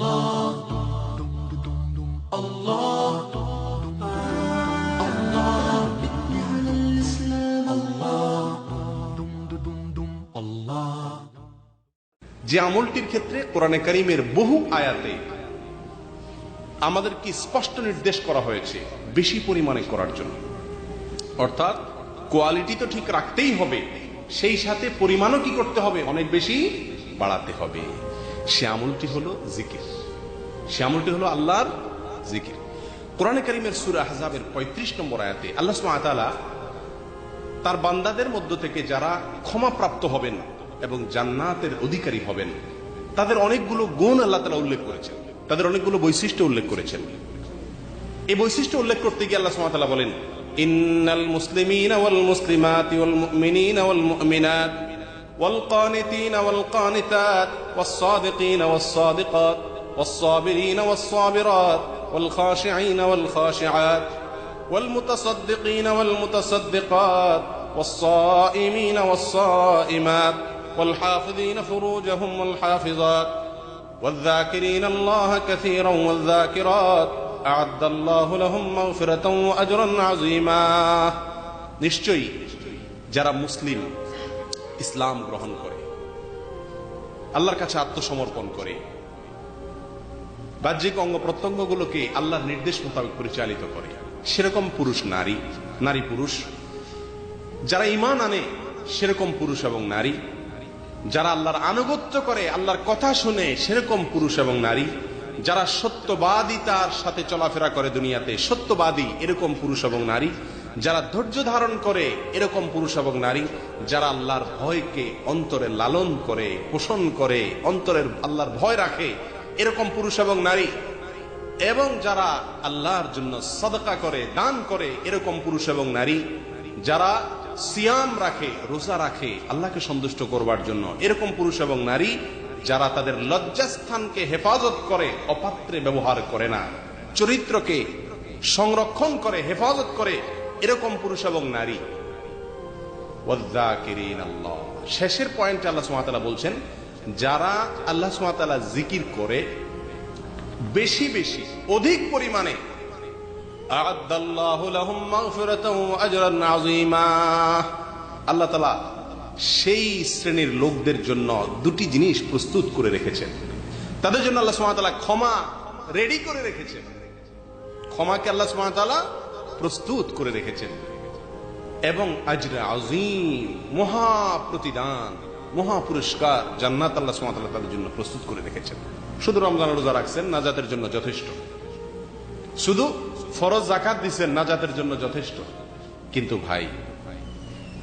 যে আমলটির ক্ষেত্রে কোরআনে করিমের বহু আয়াতে আমাদের কি স্পষ্ট নির্দেশ করা হয়েছে বেশি পরিমাণে করার জন্য। অর্থাৎ কোয়ালিটি তো ঠিক রাখতেই হবে, সেই সাথে পরিমাণও কি করতে হবে? অনেক বেশি বাড়াতে হবে। সে আমলটি হলো জিকির। সে আমলটি হলো আল্লাহর জিকির। কোরআনে করিমের সুরা হাজাবের পঁয়ত্রিশ নম্বর আয়াতে আল্লাহ সুবহানাহু তার বান্দাদের মধ্য থেকে যারা ক্ষমাপ্রাপ্ত হবেন এবং জান্নাতের অধিকারী হবেন, তাদের অনেকগুলো গুণ আল্লাহ তালা উল্লেখ করেছেন। তাদের অনেকগুলো বৈশিষ্ট্য উল্লেখ করেছেন। এই বৈশিষ্ট্য উল্লেখ করতে গিয়ে আল্লাহ সুবহানাহু বলেন, ইন্নাল মুসলিমিনা ওয়াল মুসলিমাতি ওয়াল মুমিনিনা ওয়াল মুমিনাত। والقانتين والقانتات والصادقين والصادقات والصابرين والصابرات والخاشعين والخاشعات والمتصدقين والمتصدقات والصائمين والصائمات والحافظين فروجهم والحافظات والذاكرين الله كثيرا والذاكرات أعد الله لهم مغفرة وأجرا عظيما. نشجي جرى مسلم ইসলাম গ্রহণ করে। আল্লাহর কাছে আত্মসমর্পণ করে। বাহ্যিক অঙ্গ প্রত্যঙ্গগুলোকে আল্লাহর নির্দেশ মোতাবেক পরিচালিত করে। সেরকম পুরুষ নারী নারী পুরুষ। যারা ইমান আনে, সেরকম পুরুষ এবং নারী। যারা আল্লাহর আনুগত্য করে, আল্লাহর কথা শুনে, সেরকম পুরুষ এবং নারী। যারা সত্যবাদী তার সাথে চলাফেরা করে দুনিয়াতে, সত্যবাদী এরকম পুরুষ এবং নারী। যারা ধৈর্য ধারণ করে এরকম পুরুষ এবং নারী, যারা আল্লাহর ভয়কে অন্তরে লালন করে, পোষণ করে, অন্তরের আল্লাহর ভয় রাখে, এরকম পুরুষ এবং নারী। এবং যারা আল্লাহর জন্য সদকা করে, দান করে, এরকম পুরুষ এবং নারী, যারা সিয়াম রাখে, রোজা রাখে, আল্লাহকে সন্তুষ্ট করবার জন্য, এরকম পুরুষ এবং নারী, যারা তাদের লজ্জাস্থানকে হেফাজত করে, অপাত্রে ব্যবহার করে না, চরিত্রকে সংরক্ষণ করে, হেফাজত করে এরকম পুরুষ এবং নারী। শেষের পয়েন্টে আল্লাহ সুমাতালা বলছেন, যারা আল্লাহ সুমাতালা জিকির করে, বেশি বেশি, অধিক পরিমাণে আল্লাহ তালা সেই শ্রেণির লোকদের জন্য দুটি জিনিস প্রস্তুত করে রেখেছেন। তাদের জন্য আল্লাহ সুমাতালা ক্ষমা রেডি করে রেখেছেন। ক্ষমাকে আল্লাহ সুমাতালা প্রস্তুত করে রেখেছেন। এবং আজরা আজিম মহা প্রতিদান, মহা পুরস্কার জান্নাত আল্লাহ সুমাতালা তাদের জন্য প্রস্তুত করে রেখেছেন। শুধু রমজান রোজা রাখছেন, নাজাতের জন্য যথেষ্ট। শুধু ফরজ জাকাত দিচ্ছেন নাজাতের জন্য যথেষ্ট। কিন্তু ভাই,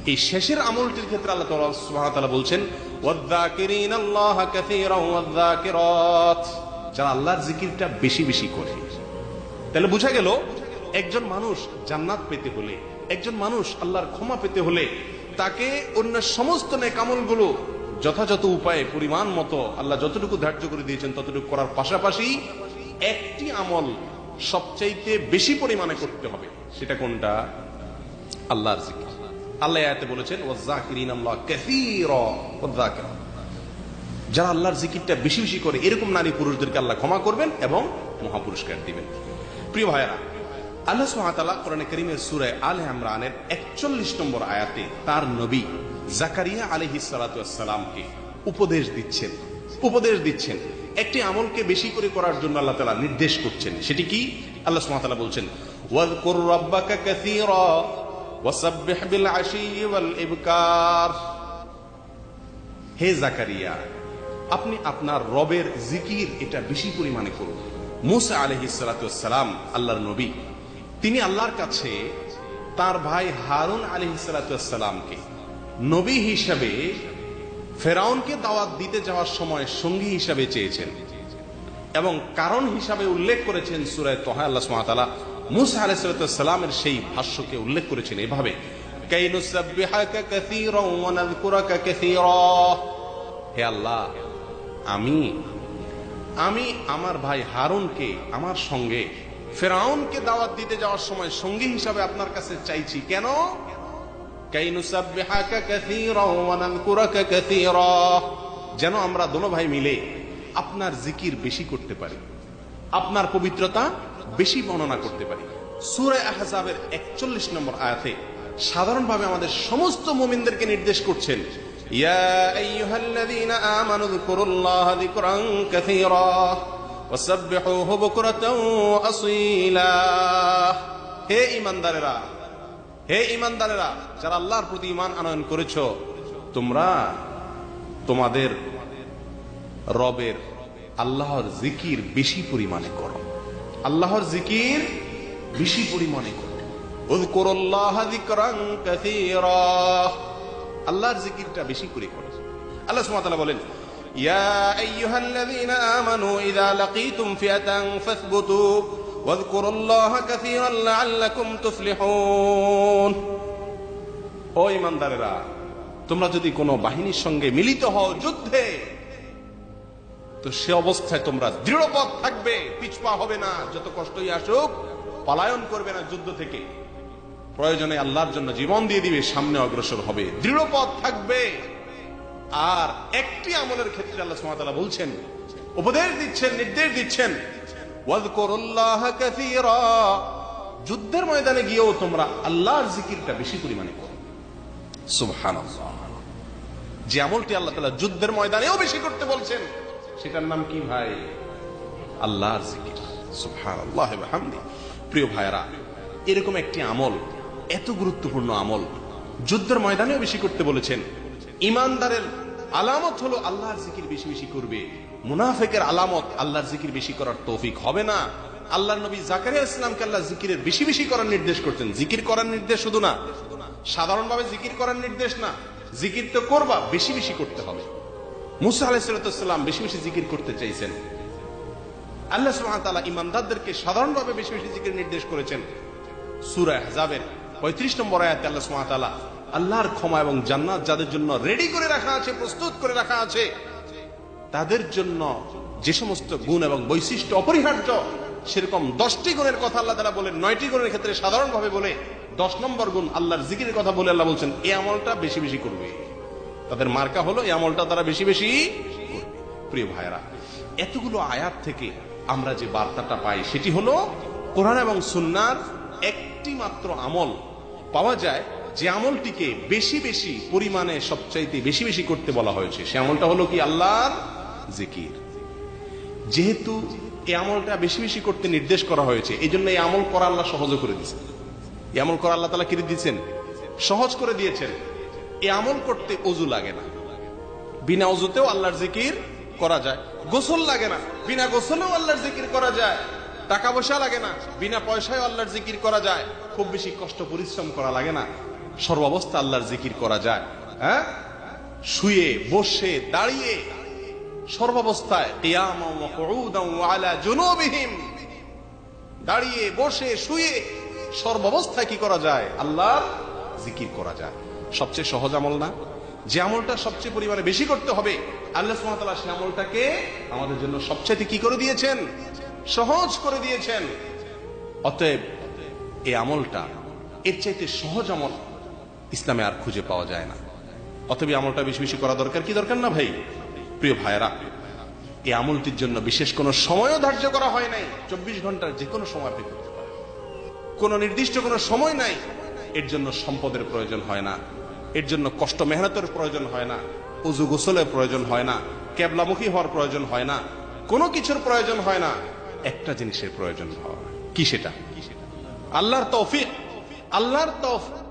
এই শেষের আমলটির ক্ষেত্রে আল্লাহ সুবহানাহু বলছেন যারা আল্লাহর জিকিরটা বেশি বেশি করে। তাহলে বুঝা গেল একজন মানুষ জান্নাত পেতে হলে, একজন মানুষ আল্লাহর ক্ষমা পেতে হলে তাকে অন্য সমস্ত নেকামলগুলো যথাযথ উপায়ে, পরিমাণ মতো আল্লাহ যতটুকু ধার্য করে দিয়েছেন ততটুকু করার পাশাপাশি একটি আমল সবচাইতে বেশি পরিমাণে করতে হবে, সেটা কোনটা? আল্লাহর জিকির। আল্লাহ আয়াতে বলেছেন, ওয়াজ্জাকিরিন আল্লাহ কাসীরা ওয়াজ্জাকিরা যারা আল্লাহর জিকিরটা বেশি বেশি করে, এরকম নারী পুরুষদেরকে আল্লাহ ক্ষমা করবেন এবং মহাপুরস্কার দিবেন। প্রিয় ভাইরা আল্লাহ কোরআনে কারীমের 41 নম্বর আয়াতে তার নবী জাকারিয়া আলাইহিস সালাতু সালামকে উপদেশ দিচ্ছেন। উপদেশ দিচ্ছেন। একটি আমলকে বেশি করে করার জন্য আল্লাহ তাআলা নির্দেশ করছেন। সেটি কি? আল্লাহ বলছেন হে জাকারিয়া, আপনি আপনার রবের জিকির এটা বেশি পরিমাণে করুন। মুসা আলহিস সালাম আল্লাহর নবী তিনি আল্লাহর কাছে তার ভাই হারুন আলহিসালামকে নবী হিসাবে ফেরাউনকে দাওয়াত দিতে যাওয়ার সময় সঙ্গী হিসাবে চেয়েছেন এবং কারণ হিসাবে উল্লেখ করেছেন সুরায় তোহা। আল্লাহ সুমাতালা মুসা আলাইসালামের সেই ভাষ্যকে উল্লেখ করেছেন এভাবে হে আল্লাহ, আমি আমি আমার ভাই হারুনকে আমার সঙ্গে ফেরাউনকে দাওয়াত দিতে যাওয়ার সময় সঙ্গী হিসাবে আপনার কাছে চাইছি। কেন? যেন আমরা দোনো ভাই মিলে আপনার জিকির বেশি করতে পারি। আপনার পবিত্রতা বেশি বর্ণনা করতে পারি। সুরে আহজাবের একচল্লিশ নম্বর আয়াতে সাধারণভাবে আমাদের সমস্ত মোমিনদেরকে নির্দেশ করছেন, ইয়া আইয়ুহাল্লাযীনা আমানু যকুরুল্লাহা যিকরান কাসীরা। হে ঈমানদারেরা হে ঈমানদারেরা, যারা আল্লাহর প্রতি ঈমান আনয়ন করেছ, তোমরা তোমাদের রবের, আল্লাহর জিকির বেশি পরিমাণে করো। আল্লাহর জিকির বেশি পরিমাণে করো। আল্লাহর জিকিরটা বেশি করে করো। আল্লাহ সুবহানাহু ওয়া তাআলা বলেন ইয়া আইয়ুহাল্লাযীনা আমানু ইযা লাকীতুম ফিআতান ফাসবুতু ওয়াযকুরুল্লাহ কাসীরান লাআল্লাকুম তুফলিহুন ও ইমানদারেরা, তোমরা যদি কোনো বাহিনীর সঙ্গে মিলিত হও যুদ্ধে, তো সে অবস্থায় তোমরা দৃঢ়পদ থাকবে, পিছপা হবে না, যত কষ্টই আসুক, পলায়ন করবে না যুদ্ধ থেকে। প্রয়োজনে আল্লাহর জন্য জীবন দিয়ে দিবে, সামনে অগ্রসর হবে দৃঢ়পদ থাকবে। আর একটি আমলের ক্ষেত্রে আল্লাহ সুবহানাহু বলছেন, উপদেশ দিচ্ছেন, নির্দেশ দিচ্ছেন যুদ্ধের ময়দানে গিয়েও তোমরা আল্লাহর জিকিরটা বেশি পরিমাণে করো। সুবহানাল্লাহ। যে আমলটি আল্লাহ তাআলা যুদ্ধের ময়দানেও বেশি করতে বলছেন, সেটার নাম কি ভাই? আল্লাহর জিকির। ওয়া হামদি প্রিয় ভাইরা এরকম একটি আমল, এত গুরুত্বপূর্ণ আমল, যুদ্ধের ময়দানেও বেশি করতে বলেছেন, ইমানদারের আলামত হলো আল্লাহর জিকির বেশি বেশি করবে। মুনাফেকের আলামত আল্লাহর জিকির বেশি করার তৌফিক হবে না। আল্লাহ নবী জাকারিয়া ইসলামকে আল্লাহ জিকিরের বেশি বেশি করার নির্দেশ করতেন জিকির করার নির্দেশ শুধু না, সাধারণভাবে জিকির করার নির্দেশ না, জিকির তো করবা, বেশি বেশি করতে হবে। মুসা আলাইসালাম বেশি বেশি জিকির করতে চাইছেন। আল্লাহ সুবহানাহু ইমানদারদেরকে সাধারণভাবে বেশি বেশি জিকির নির্দেশ করেছেন। সূরা আহজাবের 35 নম্বর আয়াতে আল্লাহ তাআলা আল্লাহর ক্ষমা এবং জান্নাত যাদের জন্য রেডি করে রাখা আছে, প্রস্তুত করে রাখা আছে, তাদের জন্য যে সমস্ত গুণ এবং বৈশিষ্ট্য অপরিহার্য, সেরকম দশটি গুণের কথা আল্লাহ তারা বলেন, নয়টি গুণের ক্ষেত্রে সাধারণভাবে বলে, দশ নম্বর গুণ আল্লাহর জিকিরের কথা বলে আল্লাহ বলছেন এই আমলটা বেশি বেশি করবে। তাদের মার্কা হলো এই আমলটা তারা বেশি বেশি প্রিয় ভাইরা এতগুলো আয়াত থেকে আমরা যে বার্তাটা পাই, সেটি হলো কোরআন এবং সুন্নার একটি মাত্র আমল পাওয়া যায় যে আমলটিকে বেশি বেশি পরিমাণে সবচাইতে বেশি বেশি করতে বলা হয়েছে, সে আমলটা হলো কি আল্লাহর জিকির। যেহেতু এই আমলটা বেশি বেশি করতে নির্দেশ করা হয়েছে এই জন্য এই আমল করা আল্লাহ সহজ করে দিয়েছেন। এই আমল করা আল্লাহ তালা কিনে দিচ্ছেন সহজ করে দিয়েছেন। এই আমল করতে অজু লাগে না। বিনা অজুতেও আল্লাহর জিকির করা যায়। গোসল লাগে না। বিনা গোসলেও আল্লাহর জিকির করা যায়। টাকা পয়সা লাগে না। বিনা পয়সায় আল্লাহর জিকির করা যায়। খুব বেশি কষ্ট, পরিশ্রম করা লাগে না। সর্বাবস্থা আল্লাহর জিকির করা যায় হ্যাঁ? শুয়ে, বসে, দাঁড়িয়ে দাঁড়িয়ে, বসে, শুয়ে কি করা যায়? আল্লাহর জিকির করা যায়। সবচেয়ে সহজ আমল না? যে আমলটা সবচেয়ে পরিমাণে বেশি করতে হবে, আল্লাহ তাআলা আমলটাকে আমাদের জন্য সবচেয়ে কি করে দিয়েছেন? সহজ করে দিয়েছেন। অতএব এই আমলটা এর চাইতে সহজ আমল ইসলামে আর খুঁজে পাওয়া যায় না। এই আমলটা বেশি বেশি করা দরকার। কি দরকার না ভাই? প্রিয় ভাইয়েরা, এই আমলটির জন্য বিশেষ কোনো সময়ও ধার্য করা হয় নাই। চব্বিশ ঘণ্টার যে কোনো সময় আপনি করতে পারেন। কোনো নির্দিষ্ট কোনো সময় নাই। এর জন্য সম্পদের প্রয়োজন হয় না। এর জন্য কষ্ট মেহনতের প্রয়োজন হয় না। উজু গোসলের প্রয়োজন হয় না। ক্যাবলামুখী হওয়ার প্রয়োজন হয় না। কোনো কিছুর প্রয়োজন হয় না। একটা জিনিসের প্রয়োজন হয়। কি সেটা? আল্লাহর তৌফিক। আল্লাহর তৌফিক।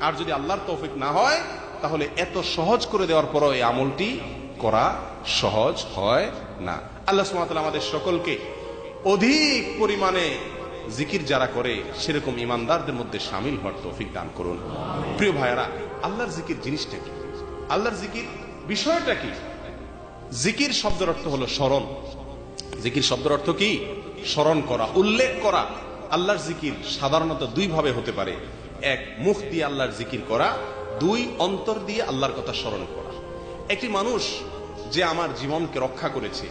আর যদি আল্লাহর তৌফিক না হয়, তাহলে এত সহজ করে দেওয়ার পরও এই আমলটি করা সহজ হয় না। আল্লাহ সুবহানাহু আমাদের সকলকে অধিক পরিমাণে জিকির যারা করে, সেরকম ইমানদারদের মধ্যে সামিল হওয়ার তৌফিক দান করুন। প্রিয় ভাইয়েরা, আল্লাহর জিকির জিনিসটা কি? আল্লাহর জিকির বিষয়টা কি? জিকির শব্দের অর্থ হলো স্মরণ। জিকির শব্দের অর্থ কি? স্মরণ করা, উল্লেখ করা। আল্লাহর জিকির সাধারণত দুই ভাবে হতে পারে। এক মুখ দিয়ে আল্লাহর জিকির করা, দুই অন্তর দিয়ে আল্লাহর কথা স্মরণ করা। একটি মানুষ যে আমার জীবনকে রক্ষা করেছে,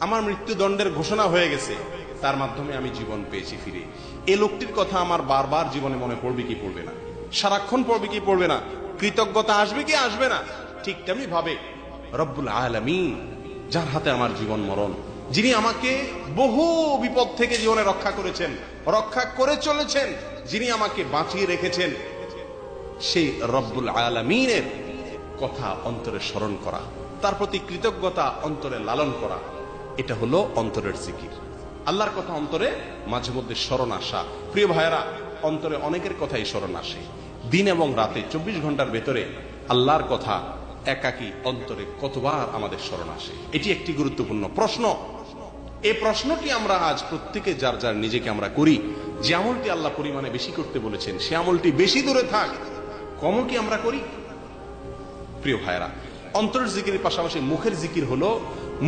আমার মৃত্যুদণ্ডের ঘোষণা হয়ে গেছে, তার মাধ্যমে আমি জীবন পেয়েছি ফিরে। এই লোকটির কথা আমার বারবার জীবনে মনে পড়বে কি পড়বে না? সারাক্ষণ পড়বে কি পড়বে না? কৃতজ্ঞতা আসবে কি আসবে না? ঠিক তেমনি ভাবে রব্বুল আলমিন, যার হাতে আমার জীবন মরণ যিনি আমাকে বহু বিপদ থেকে জীবনে রক্ষা করেছেন, রক্ষা করে চলেছেন, যিনি আমাকে বাঁচিয়ে রেখেছেন। সেই রব্বুল আলমিনের কথা অন্তরে স্মরণ করা, তার প্রতি কৃতজ্ঞতা অন্তরে লালন করা, এটা হলো অন্তরের জিকির। আল্লাহর কথা অন্তরে মাঝে মধ্যে স্মরণ আসা। প্রিয় ভাইয়েরা, অন্তরে অনেকের কথাই স্মরণ আসে। দিন এবং রাতে চব্বিশ ঘণ্টার ভেতরে আল্লাহর কথা একাকী অন্তরে কতবার আমাদের স্মরণ আসে? এটি একটি গুরুত্বপূর্ণ প্রশ্ন। এই প্রশ্নটি আমরা আজ প্রত্যেকে যার যার নিজেকে আমরা করি, যে আমলটি আল্লাহ পরিমাণে বেশি করতে বলেছেন, সে আমলটি বেশি দূরে থাক, কমও কি আমরা করি? প্রিয় ভাইরা অন্তরের জিকিরের পাশাপাশি মুখের জিকির হলো,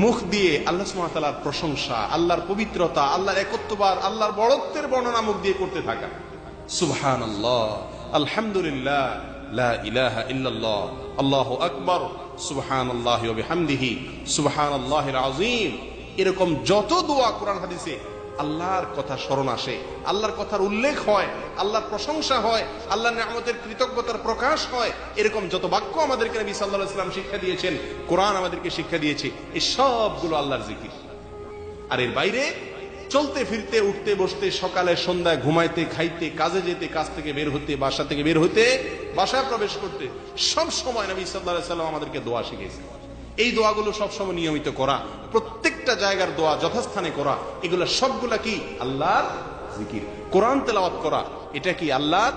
মুখ দিয়ে আল্লাহ সুমাতালার প্রশংসা, আল্লাহর পবিত্রতা, আল্লাহর একত্ববাদ, আল্লাহর বড়ত্বের বর্ণনা মুখ দিয়ে করতে থাকা। সুবহান আল্লাহ আলহামদুলিল্লাহ, লা ইলাহা ইল্লাল্লাহ, আল্লাহু আকবার সুবহান আল্লাহ বিহামদিহি সুবহান আযীম। এরকম যত দোয়া কোরআন হাদিসে, আল্লাহর কথা স্মরণ আসে। আল্লাহর কথার উল্লেখ হয়, আল্লাহর প্রশংসা হয়, আল্লাহর নিয়ামতের কৃতজ্ঞতার প্রকাশ হয়, এরকম যত বাক্য আমাদেরকে নবী সাল্লাল্লাহু আলাইহি সাল্লাম শিক্ষা দিয়েছেন, কোরআন আমাদেরকে শিক্ষা দিয়েছে এই সবগুলো আল্লাহর জিকির। আর এর বাইরে, চলতে ফিরতে, উঠতে, বসতে, সকালে, সন্ধ্যায়, ঘুমাইতে, খাইতে, কাজে যেতে, কাজ থেকে বের হতে, বাসা থেকে বের হতে, বাসায় প্রবেশ করতে, সব সময় নবী আলাইহি সাল্লাম আমাদেরকে দোয়া শিখিয়েছে এই দোয়াগুলো সবসময় নিয়মিত করা, প্রত্যেকটা জায়গার দোয়া যথাস্থানে করা, এগুলো সবগুলা কি? আল্লাহ কোরআন তেলাওয়াত করা, এটা কি আল্লাহর